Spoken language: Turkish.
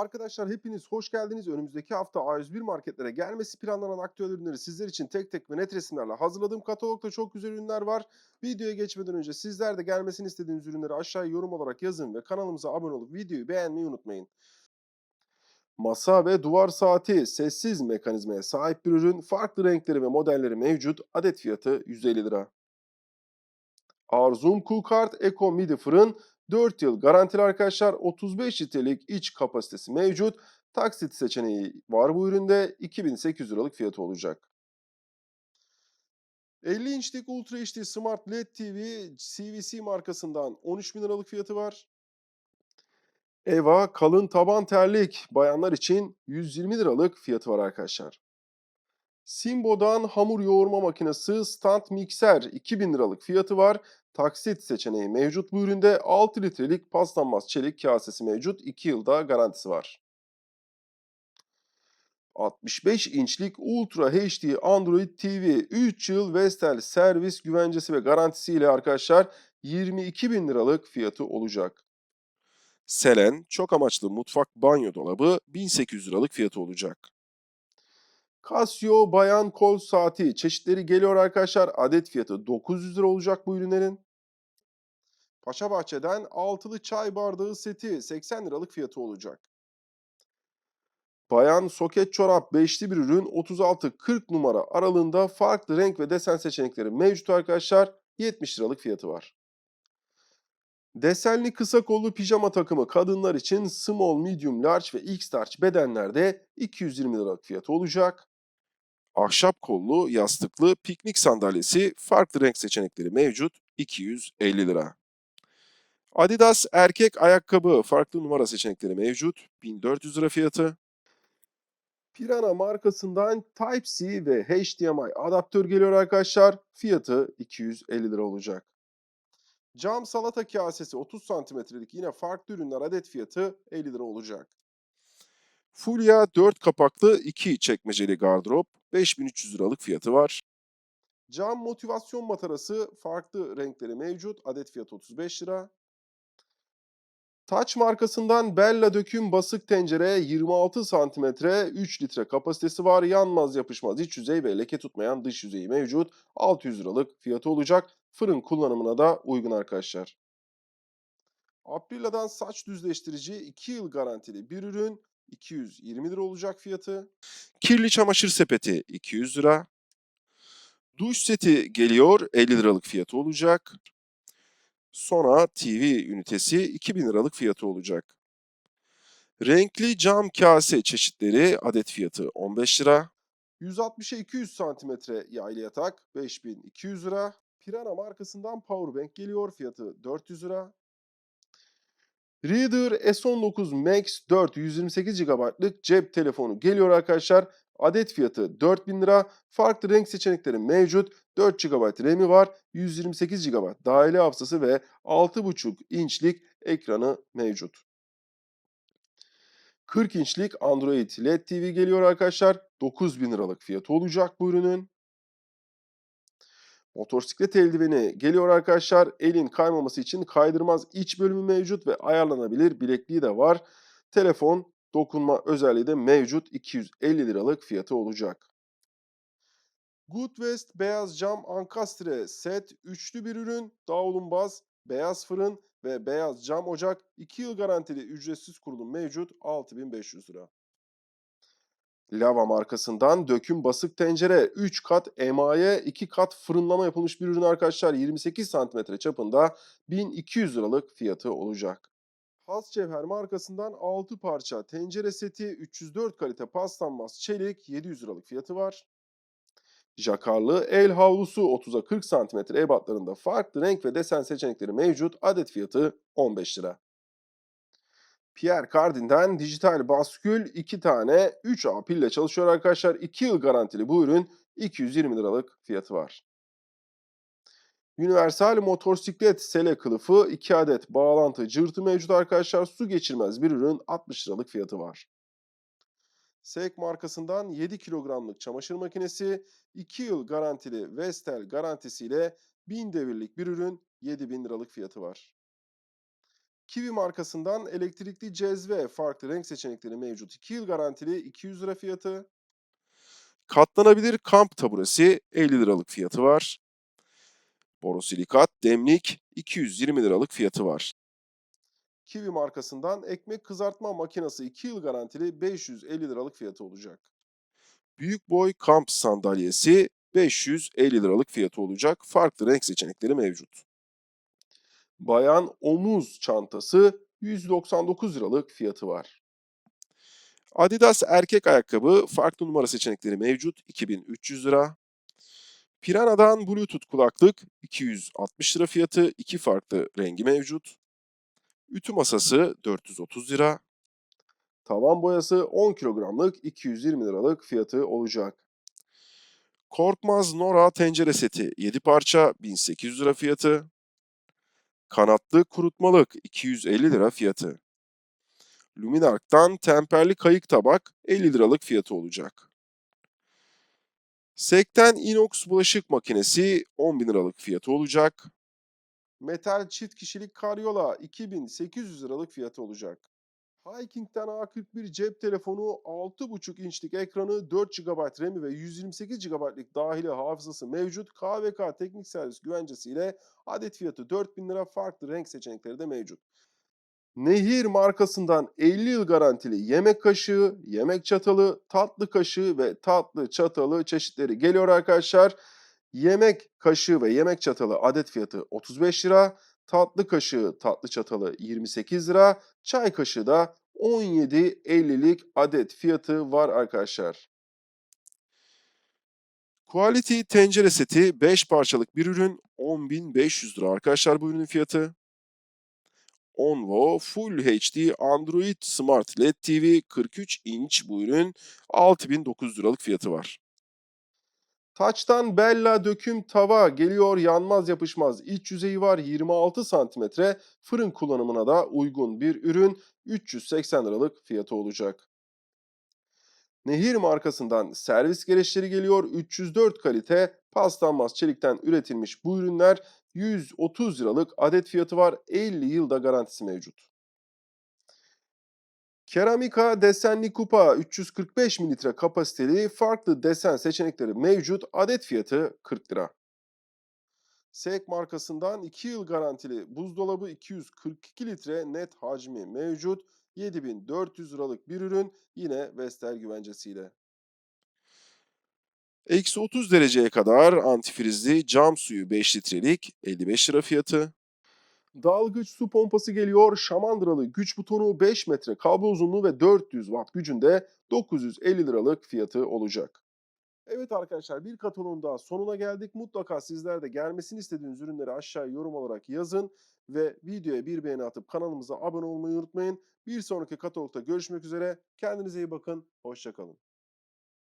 Arkadaşlar hepiniz hoş geldiniz. Önümüzdeki hafta A101 marketlere gelmesi planlanan aktüel ürünleri sizler için tek tek ve net resimlerle hazırladığım katalogda çok güzel ürünler var. Videoya geçmeden önce sizler de gelmesini istediğiniz ürünleri aşağıya yorum olarak yazın ve kanalımıza abone olup videoyu beğenmeyi unutmayın. Masa ve duvar saati sessiz mekanizmaya sahip bir ürün. Farklı renkleri ve modelleri mevcut. Adet fiyatı 150 lira. Arzum Cookart Eco Midi Fırın 4 yıl garantili arkadaşlar 35 litrelik iç kapasitesi mevcut. Taksit seçeneği var bu üründe 2800 liralık fiyatı olacak. 50 inçlik Ultra HD Smart LED TV CVC markasından 13 bin liralık fiyatı var. Eva kalın taban terlik bayanlar için 120 liralık fiyatı var arkadaşlar. Simbo'dan hamur yoğurma makinesi stand mikser 2000 liralık fiyatı var. Taksit seçeneği mevcut bu üründe 6 litrelik paslanmaz çelik kasesi mevcut 2 yılda garantisi var. 65 inçlik Ultra HD Android TV 3 yıl Vestel servis güvencesi ve garantisiyle arkadaşlar 22 bin liralık fiyatı olacak. Selen çok amaçlı mutfak banyo dolabı 1800 liralık fiyatı olacak. Casio bayan kol saati çeşitleri geliyor arkadaşlar. Adet fiyatı 900 lira olacak bu ürünlerin. Paşa Bahçe'den altılı çay bardağı seti 80 liralık fiyatı olacak. Bayan soket çorap beşli bir ürün 36-40 numara aralığında farklı renk ve desen seçenekleri mevcut arkadaşlar. 70 liralık fiyatı var. Desenli kısa kollu pijama takımı kadınlar için small, medium, large ve x large bedenlerde 220 liralık fiyatı olacak. Ahşap kollu, yastıklı piknik sandalyesi farklı renk seçenekleri mevcut 250 lira. Adidas erkek ayakkabı farklı numara seçenekleri mevcut 1400 lira fiyatı. Pirana markasından Type-C ve HDMI adaptör geliyor arkadaşlar. Fiyatı 250 lira olacak. Cam salata kasesi 30 santimetrelik yine farklı ürünler adet fiyatı 50 lira olacak. Fulya 4 kapaklı 2 çekmeceli gardırop 5300 liralık fiyatı var. Cam motivasyon matarası farklı renkleri mevcut. Adet fiyatı 35 lira. Taç markasından Bella döküm basık tencere 26 santimetre 3 litre kapasitesi var. Yanmaz yapışmaz iç yüzey ve leke tutmayan dış yüzeyi mevcut. 600 liralık fiyatı olacak. Fırın kullanımına da uygun arkadaşlar. Aprilia'dan saç düzleştirici 2 yıl garantili bir ürün 220 lira olacak fiyatı. Kirli çamaşır sepeti 200 lira. Duş seti geliyor 50 liralık fiyatı olacak. Sonra TV ünitesi 2000 liralık fiyatı olacak. Renkli cam kase çeşitleri adet fiyatı 15 lira. 160'a 200 santimetre yaylı yatak 5200 lira. Pirana markasından Powerbank geliyor fiyatı 400 lira. Reader S19 Max 4 128 GB'lık cep telefonu geliyor arkadaşlar. Adet fiyatı 4000 lira. Farklı renk seçenekleri mevcut. 4 GB RAM'i var. 128 GB dahili hafızası ve 6,5 inçlik ekranı mevcut. 40 inçlik Android LED TV geliyor arkadaşlar. 9000 liralık fiyatı olacak bu ürünün. Motosiklet eldiveni geliyor arkadaşlar. Elin kaymaması için kaydırmaz iç bölümü mevcut ve ayarlanabilir bilekliği de var. Telefon dokunma özelliği de mevcut 250 liralık fiyatı olacak. Goodwest beyaz cam ankastre set üçlü bir ürün, davlumbaz, beyaz fırın ve beyaz cam ocak 2 yıl garantili ücretsiz kurulum mevcut 6500 lira. Lava markasından döküm basık tencere 3 kat emaye 2 kat fırınlama yapılmış bir ürün arkadaşlar 28 cm çapında 1200 liralık fiyatı olacak. Has Cevher markasından 6 parça tencere seti 304 kalite paslanmaz çelik 700 liralık fiyatı var. Jakarlı el havlusu 30'a 40 cm ebatlarında farklı renk ve desen seçenekleri mevcut. Adet fiyatı 15 lira. Pierre Cardin'den dijital baskül 2 tane 3A pille çalışıyor arkadaşlar. 2 yıl garantili bu ürün 220 liralık fiyatı var. Universal motosiklet sele kılıfı 2 adet bağlantı cırtı mevcut arkadaşlar. Su geçirmez bir ürün 60 liralık fiyatı var. Seek markasından 7 kilogramlık çamaşır makinesi 2 yıl garantili Vestel garantisiyle 1000 devirlik bir ürün 7000 liralık fiyatı var. Kiwi markasından elektrikli cezve farklı renk seçenekleri mevcut. 2 yıl garantili 200 lira fiyatı. Katlanabilir kamp taburesi 50 liralık fiyatı var. Borosilikat demlik 220 liralık fiyatı var. Kiwi markasından ekmek kızartma makinesi 2 yıl garantili 550 liralık fiyatı olacak. Büyük boy kamp sandalyesi 550 liralık fiyatı olacak. Farklı renk seçenekleri mevcut. Bayan omuz çantası 199 liralık fiyatı var. Adidas erkek ayakkabı farklı numara seçenekleri mevcut 2300 lira. Piranha'dan Bluetooth kulaklık 260 lira fiyatı, iki farklı rengi mevcut. Ütü masası 430 lira. Tavan boyası 10 kilogramlık 220 liralık fiyatı olacak. Korkmaz Nora tencere seti 7 parça 1800 lira fiyatı. Kanatlı kurutmalık 250 lira fiyatı. Luminark'tan temperli kayık tabak 50 liralık fiyatı olacak. Sekten inox bulaşık makinesi 10 bin liralık fiyatı olacak. Metal çift kişilik karyola 2800 liralık fiyatı olacak. Hiking'den A41 cep telefonu 6.5 inçlik ekranı 4 GB RAM'i ve 128 GB'lik dahili hafızası mevcut. KVK teknik servis güvencesiyle adet fiyatı 4000 lira farklı renk seçenekleri de mevcut. Nehir markasından 50 yıl garantili yemek kaşığı, yemek çatalı, tatlı kaşığı ve tatlı çatalı çeşitleri geliyor arkadaşlar. Yemek kaşığı ve yemek çatalı adet fiyatı 35 lira. Tatlı kaşığı, tatlı çatalı 28 lira. Çay kaşığı da 17.50'lik adet fiyatı var arkadaşlar. Quality tencere seti 5 parçalık bir ürün 10.500 lira arkadaşlar bu ürünün fiyatı. Onvo Full HD Android Smart LED TV 43 inç bu ürün 6900 liralık fiyatı var. Taç'tan Bella döküm tava geliyor yanmaz yapışmaz. İç yüzeyi var 26 santimetre. Fırın kullanımına da uygun bir ürün. 380 liralık fiyatı olacak. Nehir markasından servis gereçleri geliyor. 304 kalite. Paslanmaz çelikten üretilmiş bu ürünler 130 liralık adet fiyatı var. 50 yılda garantisi mevcut. Keramika desenli kupa 345 mililitre kapasiteli farklı desen seçenekleri mevcut. Adet fiyatı 40 lira. Seek markasından 2 yıl garantili buzdolabı 242 litre net hacmi mevcut. 7400 liralık bir ürün yine Vestel güvencesiyle. Eksi 30 dereceye kadar antifrizli cam suyu 5 litrelik 55 lira fiyatı. Dalgıç su pompası geliyor. Şamandıralı güç butonu 5 metre kablo uzunluğu ve 400 watt gücünde 950 liralık fiyatı olacak. Evet arkadaşlar bir kataloğun daha sonuna geldik. Mutlaka sizler de gelmesini istediğiniz ürünleri aşağıya yorum olarak yazın. Ve videoya bir beğeni atıp kanalımıza abone olmayı unutmayın. Bir sonraki katalogda görüşmek üzere. Kendinize iyi bakın. Hoşçakalın.